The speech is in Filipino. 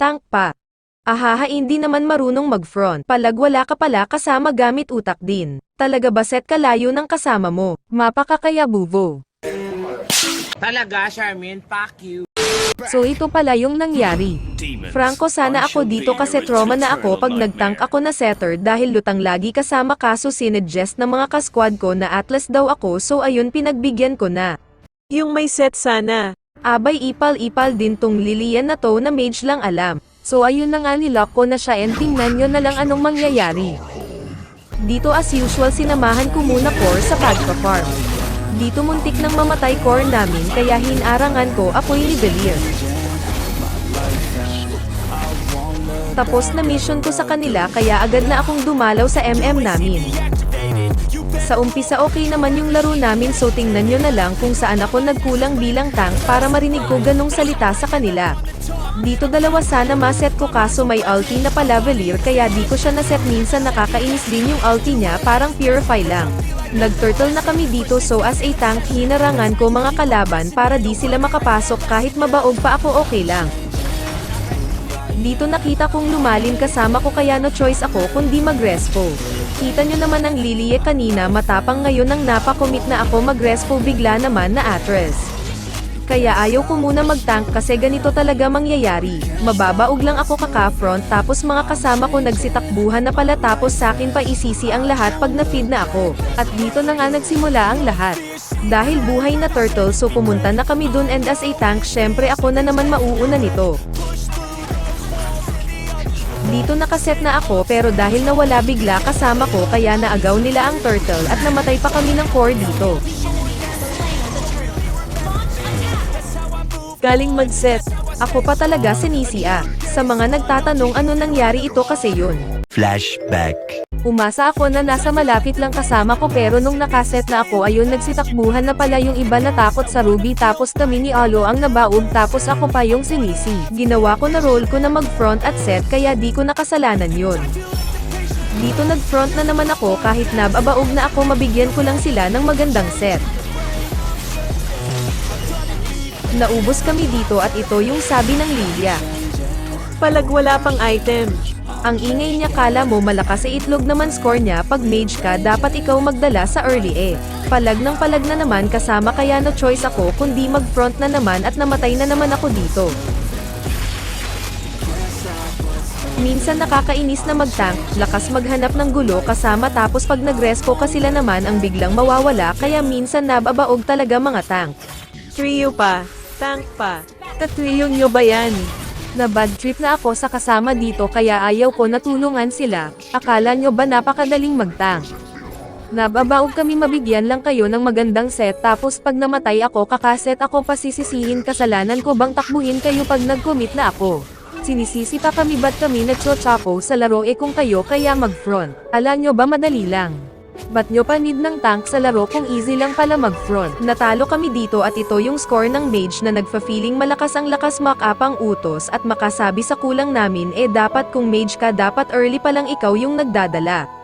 Tank pa. Ahaha hindi naman marunong mag-front. Palag wala ka pala kasama gamit utak din. Talaga ba set kalayo ng kasama mo? Mapakakaya buvo. Talaga, Charmin, fuck you. So ito pala yung nangyari. Franco sana ako dito kasi trauma na ako pag nagtank ako na setter dahil lutang lagi kasama kaso sinadjust ng mga kasquad ko na Atlas daw ako so ayun pinagbigyan ko na. Yung may set sana. Abay ipal-ipal din tong Lilian na to na mage lang alam. So ayun na nga nilock ko na siya and tingnan nyo na lang anong mangyayari. Dito as usual sinamahan ko muna core sa pagpa-farm. Dito muntik nang mamatay core namin kaya hinarangan ko apoy ni Belir. Tapos na mission ko sa kanila kaya agad na akong dumalaw sa MM namin. Sa umpisa okay naman yung laro namin so tingnan nyo na lang kung saan ako nagkulang bilang tank para marinig ko ganong salita sa kanila. Dito dalawa sana maset ko kaso may ulti na pala Velir kaya di ko siya naset minsan nakakainis din yung ulti niya parang purify lang. Nag-turtle na kami dito so as a tank hinarangan ko mga kalaban para di sila makapasok kahit mabaog pa ako okay lang. Dito nakita kong lumalim kasama ko kaya no choice ako kundi mag-respo. Kita nyo naman ang Lilie kanina matapang ngayon nang napakomit na ako mag-respo bigla naman na atres. Kaya ayaw ko muna mag-tank kasi ganito talaga mangyayari. Mababaog lang ako kaka-front tapos mga kasama ko nagsitakbuhan na pala tapos sa akin pa isisi ang lahat pag na-feed na ako. At dito na nga nagsimula ang lahat. Dahil buhay na turtle so pumunta na kami dun and as a tank syempre ako na naman mauuna nito. Dito nakaset na ako pero dahil nawala bigla kasama ko kaya naagaw nila ang turtle at namatay pa kami ng core dito. Galing mag-set. Ako pa talaga sinisi ah. Sa mga nagtatanong ano nangyari ito kasi yun. Flashback. Umasa ako na nasa malapit lang kasama ko pero nung nakaset na ako ayun nagsitakbuhan na pala yung iba natakot sa Ruby tapos kami ni Alo ang nabaog tapos ako pa yung sinisi. Ginawa ko na role ko na mag-front at set kaya di ko nakasalanan yun. Dito nag-front na naman ako kahit nababaog na ako mabigyan ko lang sila ng magandang set. Naubos kami dito at ito yung sabi ng Lilia. Palag wala pang item. Ang ingay niya kala mo malakas sa itlog naman score niya pag mage ka dapat ikaw magdala sa early eh. Palag ng palag na naman kasama kaya no choice ako kundi mag front na naman at namatay na naman ako dito. Minsan nakakainis na mag-tank, lakas maghanap ng gulo kasama tapos pag nag-respo ka sila naman ang biglang mawawala kaya minsan nababaog talaga mga tank. Trio pa. Tank pa. Tatrio nyo ba yan? Na bad trip na ako sa kasama dito kaya ayaw ko natulungan sila, akala nyo ba napakadaling magtank? Nababaog kami mabigyan lang kayo ng magandang set tapos pag namatay ako kakaset ako pasisisihin kasalanan ko bang takbuhin kayo pag nag-commit na ako. Sinisisi pa kami ba't kami nagchochapo sa laro eh kung kayo kaya mag-front. Alam nyo ba madali lang? Ba't nyo pa need ng tank sa laro kung easy lang pala mag-front? Natalo kami dito at ito yung score ng mage na nagfa-feeling malakas ang lakas mak-up ang utos at makasabi sa kulang namin eh dapat kung mage ka dapat early pa lang ikaw yung nagdadala.